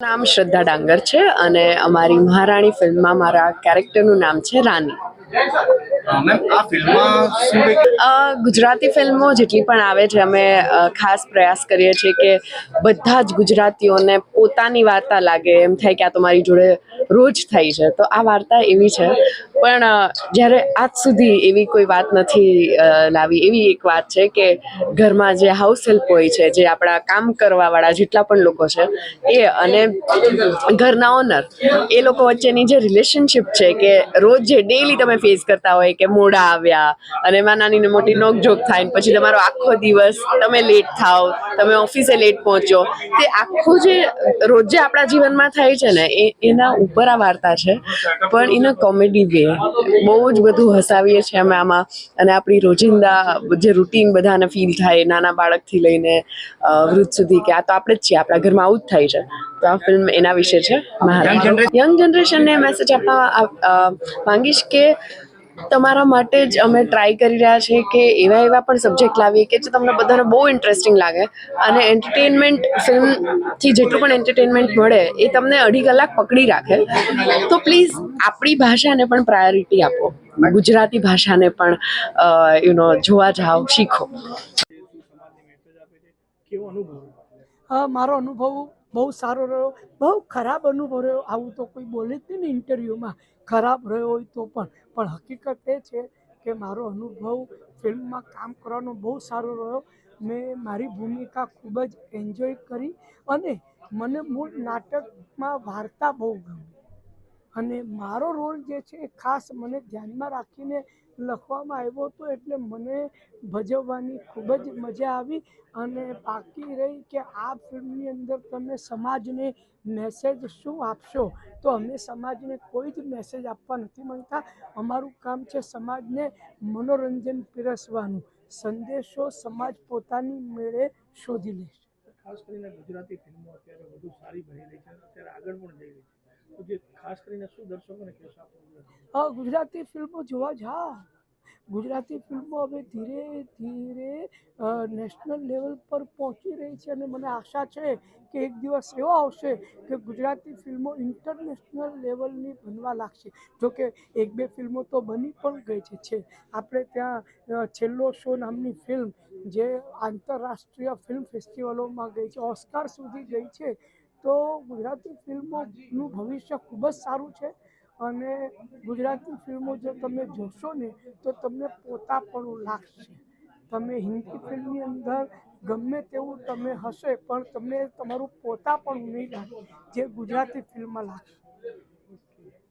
નામ શ્રદ્ધા ડાંગર છે અને અમારી મહારાણી ફિલ્મમાં મારા કેરેક્ટરનું નામ છે રાની. ગુજરાતી ફિલ્મો જેટલી પણ આવે છે, અમે ખાસ પ્રયાસ કરીએ છીએ કે બધા જ ગુજરાતીઓને પોતાની વાર્તા લાગે. એમ થાય કે આ તો મારી જોડે રોજ થઈ છે. તો આ વાર્તા એવી છે. પણ જ્યારે આજ સુધી એવી કોઈ વાત નથી લાવી. એવી એક વાત છે કે ઘરમાં જે હાઉસ હેલ્પ હોય છે, જે આપણા કામ કરવાવાળા જેટલા પણ લોકો છે, એ અને ઘરના ઓનર એ લોકો વચ્ચેની જે રિલેશનશિપ છે કે રોજ જે ડેઇલી તમે ફેસ કરતા હોય કે મોડા આવ્યા અને એમાં નાની ને મોટી નોકઝોક થાય પછી તમારો આખો દિવસ તમે લેટ થાવ તમે ઓફિસે લેટ પહોંચો તે આખું જે રોજ આપણા જીવનમાં થાય છે ને એ એના ઉપર આ વાર્તા છે. પણ ઇન અ કોમેડી વે બહુ જ બધું હસાવીએ છીએ અમે આમાં. અને આપણી રોજિંદા જે રૂટીન બધાને ફીલ થાય નાના બાળકથી લઈને વૃદ્ધ સુધી કે આ તો આપણે જ છીએ આપણા ઘરમાં આવું જ થાય છે. તો આ ફિલ્મ એના વિશે છે. યંગ જનરેશનને મેસેજ આપવા માંગીશ કે તમારા માટે જ અમે ટ્રાય કરી રહ્યા છીએ કે એવા એવા પણ સબ્જેક્ટ લાવીએ કે જે તમને બધાને બહુ ઇન્ટરેસ્ટિંગ લાગે. અને એન્ટરટેનમેન્ટ ફિલ્મથી જેટલું પણ એન્ટરટેનમેન્ટ મળે એ તમને અઢી કલાક પકડી રાખે. તો પ્લીઝ આપણી ભાષાને પણ પ્રાયોરિટી આપો. ગુજરાતી ભાષાને પણ યુ નો જોવા જાઓ શીખો. હા મારો અનુભવ બહુ સારો રહ્યો, બહુ ખરાબ અનુભવ રહ્યો. આવું તો કોઈ બોલે જ નહીં ઇન્ટરવ્યૂમાં. ખરાબ રહ્યો હોય તો પણ. પણ હકીકત એ છે કે મારો અનુભવ ફિલ્મમાં કામ કરવાનો બહુ સારો રહ્યો. મેં મારી ભૂમિકા ખૂબ જ એન્જોય કરી અને મને મૂળ નાટકમાં વાર્તા બહુ ગમી. અને મારો રોલ જે છે એ ખાસ મને ધ્યાનમાં રાખીને લખવામાં આવ્યો હતો એટલે મને ભજવવાની ખૂબ જ મજા આવી અને બાકી રહી કે આ ફિલ્મની અંદર તમે સમાજને મેસેજ શું આપશો? તો અમે સમાજને કોઈ જ મેસેજ આપવા નથી માંગતા. અમારું કામ છે સમાજને મનોરંજન પીરસવાનું. સંદેશો સમાજ પોતાની મેળે શોધી લેશે ખાસ કરીને ગુજરાતી ફિલ્મો અત્યારે વધુ સારી બની રહી છે અને અત્યારે આગળ પણ જઈ રહી છે. હા, ગુજરાતી ફિલ્મો જોવા જા. ગુજરાતી ફિલ્મો હવે ધીરે ધીરે નેશનલ લેવલ પર પહોંચી રહી છે અને મને આશા છે કે એક દિવસ એવો આવશે કે ગુજરાતી ફિલ્મો ઇન્ટરનેશનલ લેવલની બનવા લાગશે. જોકે એક બે ફિલ્મો તો બની પણ ગઈ છે છે. આપણે ત્યાં છેલ્લો શો નામની ફિલ્મ જે આંતરરાષ્ટ્રીય ફિલ્મ ફેસ્ટિવલોમાં ગઈ છે, ઓસ્કાર સુધી ગઈ છે. તો ગુજરાતી ફિલ્મોનું ભવિષ્ય ખૂબ જ સારું છે અને ગુજરાતી ફિલ્મો જો તમે જોશો ને, તો તમને પોતાપણું લાગશે. તમે હિન્દી ફિલ્મની અંદર ગમે તેવું તમે હશે, પણ તમને તમારું પોતાપણું નહીં લાગે, જે ગુજરાતી ફિલ્મમાં લાગશે.